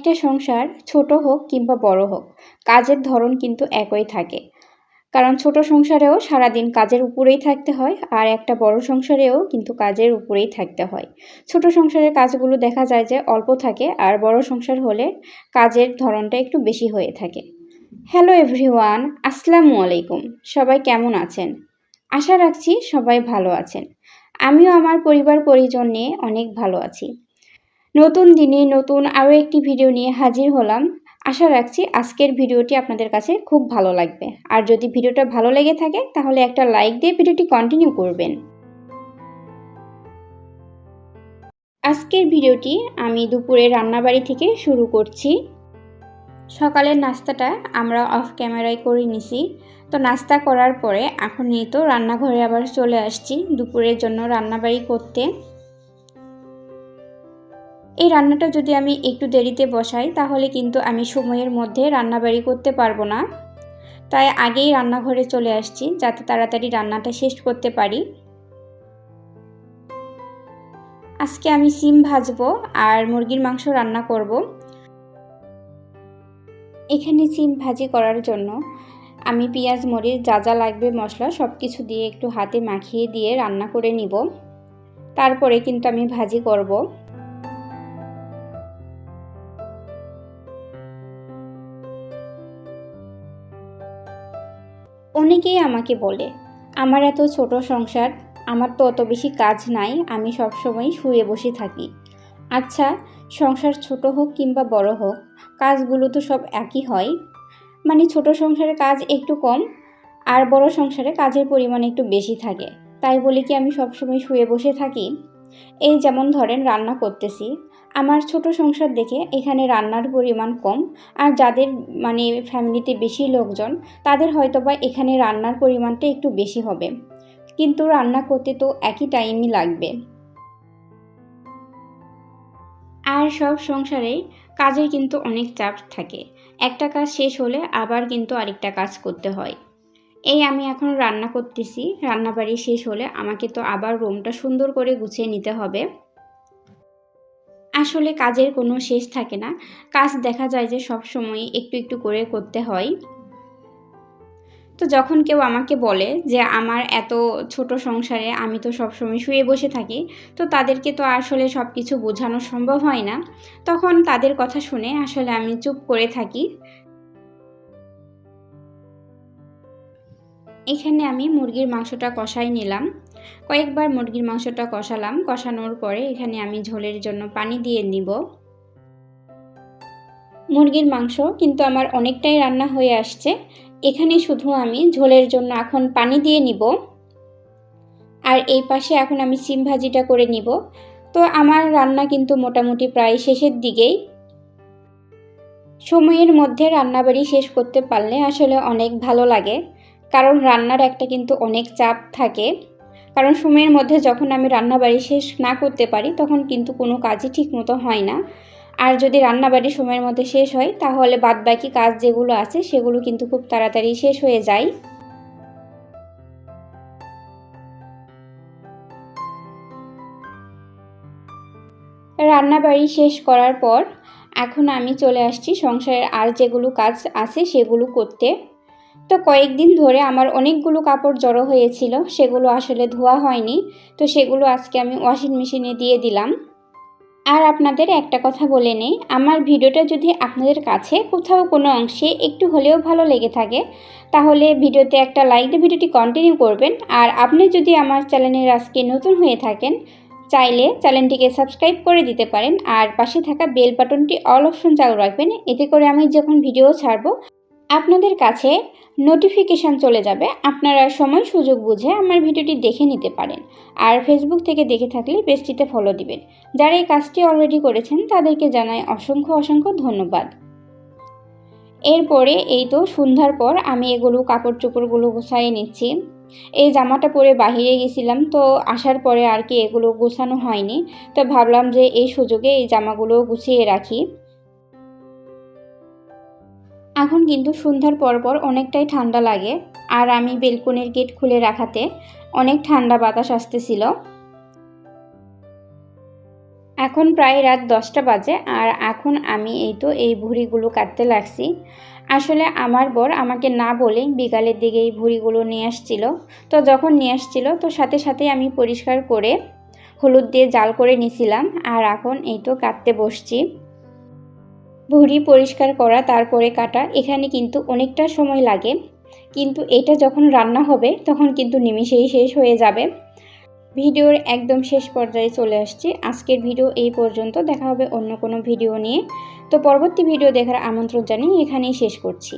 একটা সংসার ছোট হোক কিংবা বড় হোক, কাজের ধরন কিন্তু একই থাকে। কারণ ছোট সংসারেও সারাদিন কাজের উপরেই থাকতে হয় আর একটা বড় সংসারেও কিন্তু কাজের উপরেই থাকতে হয়। ছোট সংসারের কাজগুলো দেখা যায় যে অল্প থাকে আর বড় সংসার হলে কাজের ধরনটা একটু বেশি হয়ে থাকে। হ্যালো এভরিওয়ান, আসসালামু আলাইকুম। সবাই কেমন আছেন? আশা রাখছি সবাই ভালো আছেন। আমিও আমার পরিবার পরিজন নিয়ে অনেক ভালো আছি। নতুন দিনে নতুন আরও একটি ভিডিও নিয়ে হাজির হলাম। আশা রাখছি আজকের ভিডিওটি আপনাদের কাছে খুব ভালো লাগবে। আর যদি ভিডিওটা ভালো লেগে থাকে, তাহলে একটা লাইক দিয়ে ভিডিওটি কন্টিনিউ করবেন। আজকের ভিডিওটি আমি দুপুরে রান্নাবাড়ি থেকে শুরু করছি। সকালের নাস্তাটা আমরা অফ ক্যামেরায় করে নিছি। তো নাস্তা করার পরে এখন নিয়ে তো রান্নাঘরে আবার চলে আসছি। দুপুরের জন্য রান্নাবাড়ি করতে। এই রান্নাটা যদি আমি একটু দেরিতে বসাই, তাহলে কিন্তু আমি সময়ের মধ্যে রান্নাবাড়ি করতে পারব না। তাই আগেই রান্নাঘরে চলে আসছি, যাতে তাড়াতাড়ি রান্নাটা শেষ করতে পারি। আজকে আমি সিম ভাজবো আর মুরগির মাংস রান্না করব। এখানে সিম ভাজি করার জন্য আমি পেঁয়াজ, মরিচ, যা যা লাগবে মশলা সব কিছু দিয়ে একটু হাতে মাখিয়ে দিয়ে রান্না করে নিব। তারপরে কিন্তু আমি ভাজি করব। অনেকেই আমাকে বলে, আমার এত ছোট সংসার, আমার তো অত বেশি কাজ নাই, আমি সবসময় শুয়ে বসে থাকি। আচ্ছা সংসার ছোট হোক কিংবা বড় হোক, কাজগুলো তো সব একই হয়। মানে ছোট সংসারে কাজ একটু কম, আর বড় সংসারে কাজের পরিমাণ একটু বেশি থাকে। তাই বলে কি আমি সবসময় শুয়ে বসে থাকি? এই যেমন ধরেন রান্না করতেছি আমার ছোট সংসার দেখে এখানে রান্নার পরিমাণ কম, আর যাদের মানে ফ্যামিলিতে বেশি লোকজন, তাদের হয়তো বা এখানে রান্নার পরিমাণটা একটু বেশি হবে। কিন্তু রান্না করতে তো একই টাইমই লাগবে। আর সব সংসারেই কাজের কিন্তু অনেক চাপ থাকে। একটা কাজ শেষ হলে আবার কিন্তু আরেকটা কাজ করতে হয়। এই আমি এখন রান্না করতেছি, রান্নাবাড়ি শেষ হলে আমাকে তো আবার রুমটা সুন্দর করে গুছিয়ে নিতে হবে। আসলে কাজের কোনো শেষ থাকে না। কাজ দেখা যায় যে সব সময় একটু একটু করে করতে হয়। তো যখন কেউ আমাকে বলে যে, আমার এত ছোট সংসারে আমি তো সবসময় শুয়ে বসে থাকি, তো তাদেরকে তো আসলে সব কিছু বোঝানো সম্ভব হয় না। তখন তাদের কথা শুনে আসলে আমি চুপ করে থাকি। এখানে আমি মুরগির মাংসটা কষাই নিলাম। কয়েকবার মুরগির মাংসটা কষালাম। কষানোর পরে এখানে আমি ঝোলের জন্য পানি দিয়ে নিব। মুরগির মাংস কিন্তু আমার অনেকটাই রান্না হয়ে আসছে। এখানে শুধু আমি ঝোলের জন্য এখন পানি দিয়ে নিব। আর এই পাশে এখন আমি সিম ভাজিটা করে নিব। তো আমার রান্না কিন্তু মোটামুটি প্রায় শেষের দিকেই। সময়ের মধ্যে রান্নাবাড়ি শেষ করতে পারলে আসলে অনেক ভালো লাগে। কারণ রান্নার একটা কিন্তু অনেক চাপ থাকে। কারণ সময়ের মধ্যে যখন আমি রান্নাবাড়ি শেষ না করতে পারি, তখন কিন্তু কোনো কাজই ঠিক মতো হয় না। আর যদি রান্নাবাড়ি সময়ের মধ্যে শেষ হয়, তাহলে বাদবাকি কাজ যেগুলো আছে, সেগুলো কিন্তু খুব তাড়াতাড়ি শেষ হয়ে যায়। রান্নাবাড়ি শেষ করার পর, এখন আমি চলে আসছি সংসারের আর যেগুলো কাজ আছে, সেগুলো করতে। তো কয়েকদিন ধরে আমার অনেকগুলো কাপড় জড়ো হয়েছিল, সেগুলো আসলে ধোয়া হয়নি, তো সেগুলো আজকে আমি ওয়াশিং মেশিনে দিয়ে দিলাম। আর আপনাদের একটা কথা বলে নেই, আমার ভিডিওটা যদি আপনাদের কাছে কোথাও কোনো অংশে একটু হলেও ভালো লেগে থাকে, তাহলে ভিডিওতে একটা লাইক দিয়ে ভিডিওটি কন্টিনিউ করবেন। আর আপনি যদি আমার চ্যানেলের আজকে নতুন হয়ে থাকেন, চাইলে চ্যানেলটিকে সাবস্ক্রাইব করে দিতে পারেন। আর পাশে থাকা বেল বাটনটি অল অপশন চালু রাখবেন, এতে করে আমি যখন ভিডিও ছাড়বো আপনাদের কাছে নোটিফিকেশান চলে যাবে। আপনারা সময় সুযোগ বুঝে আমার ভিডিওটি দেখে নিতে পারেন। আর ফেসবুক থেকে দেখে থাকলে পেজটিতে ফলো দিবেন। যারা এই কাজটি অলরেডি করেছেন, তাদেরকে জানাই অসংখ্য অসংখ্য ধন্যবাদ। এরপরে এই তো সন্ধ্যার পর আমি এগুলো কাপড় চোপড়গুলো গোছাইয়ে নিচ্ছি। এই জামাটা পরে বাহিরে গেছিলাম, তো আসার পরে আর কি এগুলো গোছানো হয়নি। তো ভাবলাম যে এই সুযোগে এই জামাগুলো গুছিয়ে রাখি। এখন কিন্তু সন্ধ্যার পর পর অনেকটাই ঠান্ডা লাগে। আর আমি বেলকনির গেট খুলে রাখাতে অনেক ঠান্ডা বাতাস আসতেছিল। এখন প্রায় রাত দশটা বাজে আর এখন আমি এই তো এই ভুড়িগুলো কাটতে লাগছি। আসলে আমার বর আমাকে না বলেই বিকালের দিকে এই ভুড়িগুলো নিয়ে আসছিল। তো যখন নিয়ে আসছিল তো সাথে সাথে আমি পরিষ্কার করে হলুদ দিয়ে জাল করে নিছিলাম। আর এখন এই তো কাটতে বসছি। ভুড়ি পরিষ্কার করা, তারপরে কাটা, এখানে কিন্তু অনেকটা সময় লাগে। কিন্তু এটা যখন রান্না হবে, তখন কিন্তু নিমিষেই শেষ হয়ে যাবে। ভিডিওর একদম শেষ পর্যায়ে চলে আসছে। আজকের ভিডিও এই পর্যন্ত। দেখা হবে অন্য কোনো ভিডিও নিয়ে। তো পরবর্তী ভিডিও দেখার আমন্ত্রণ জানিয়ে এখানেই শেষ করছি।